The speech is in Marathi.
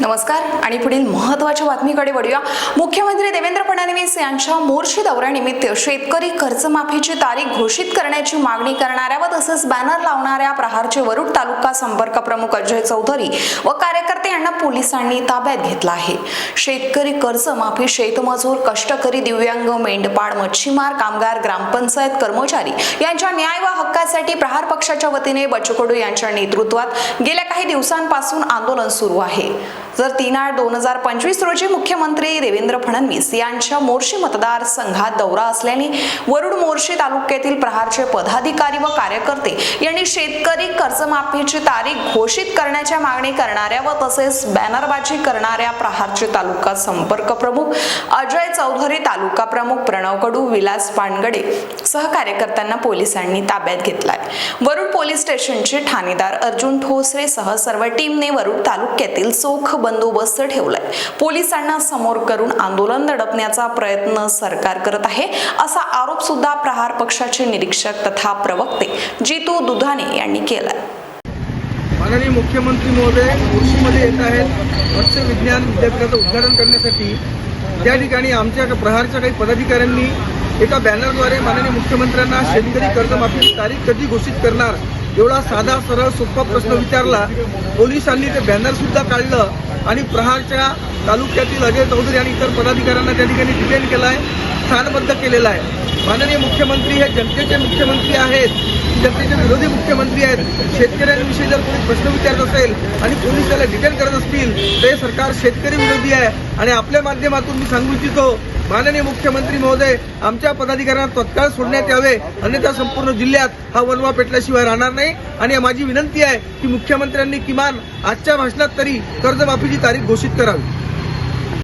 नमस्कार. आणि पुढील महत्त्वाच्या बातमीकडे वळूया. मुख्यमंत्री देवेंद्र फडणवीस यांच्या मोर्शी दौऱ्यानिमित्त शेतकरी कर्जमाफीची तारीख घोषित करण्याची मागणी करणाऱ्या व तसंच बॅनर लावणाऱ्या प्रहारचे वरुड तालुका संपर्क प्रमुख अजय चौधरी व कार्यकर्ते यांना पोलिसांनी ताब्यात घेतला आहे. शेतकरी कर्जमाफी शेतमजूर कष्टकरी दिव्यांग मेंढपाळ मच्छीमार कामगार ग्रामपंचायत कर्मचारी यांच्या न्याय व हक्कासाठी प्रहार पक्षाच्या वतीने बचकडू यांच्या नेतृत्वात गेल्या काही दिवसांपासून आंदोलन सुरू आहे. जर तीन आठ दोन हजार पंचवीस रोजी मुख्यमंत्री देवेंद्र फडणवीस यांच्या मोर्शी मतदारसंघात दौरा असल्याने वरुड मोर्शी तालुक्यातील प्रहारचे पदाधिकारी व कार्यकर्ते यांनी शेतकरी कर्जमाफीची तारीख घोषित करण्याच्या मागणी करणाऱ्या व तसेच बॅनरबाजी करणाऱ्या प्रहारचे तालुका संपर्क प्रमुख अजय चौधरी तालुका प्रमुख प्रणव कडू विलास पानगडे सह कार्यकर्त्यांना पोलिसांनी ताब्यात घेतलाय. वरुड पोलीस स्टेशनचे ठाणेदार अर्जुन ठोसरे सह सर्व टीमने वरुड तालुक्यातील चोख बंदोबस्त ठेवलाय. पोलिसांना समोर करून आंदोलन दडपण्याचा प्रयत्न सरकार करत आहे असा आरोप सुद्धा प्रहार पक्षाचे निरीक्षक तथा प्रवक्ते जितू दुधाने यांनी केलाय. माननीय मुख्यमंत्री महोदय मुर्शीमध्ये येत आहेत मत्स्य विज्ञान विद्यापीठाचं उद्घाटन करण्यासाठी. त्या ठिकाणी आमच्या प्रहारच्या काही पदाधिकाऱ्यांनी एका बॅनरद्वारे माननीय मुख्यमंत्र्यांना शेतकरी कर्जमाफीची तारीख कधी घोषित करणार एवढा साधा सरळ सोपा प्रश्न विचारला. पोलिसांनी ते बॅनर सुद्धा काढलं आणि प्रहारच्या तालुक्यातील अजय चौधरी आणि इतर पदाधिकाऱ्यांना त्या ठिकाणी डिटेन केलं आहे स्थानबद्ध केलेलं आहे. माननीय मुख्यमंत्री हे जनतेचे मुख्यमंत्री आहेत. जनतेचे विरोधी मुख्यमंत्री आहेत. शेतकऱ्यांविषयी जर कोणी प्रश्न विचारत असेल आणि पोलीस त्याला डिटेल करत असतील तर हे सरकार शेतकरी विरोधी आहे. आणि आपल्या माध्यमातून मी सांगू इच्छितो माननीय मुख्यमंत्री महोदय आमच्या पदाधिकाऱ्यांना तत्काळ सोडण्यात यावे. अन्यथा संपूर्ण जिल्ह्यात हा वनवा पेटल्याशिवाय राहणार नाही. आणि माझी विनंती आहे की मुख्यमंत्र्यांनी किमान आजच्या भाषणात तरी कर्जमाफीची तारीख घोषित करावी.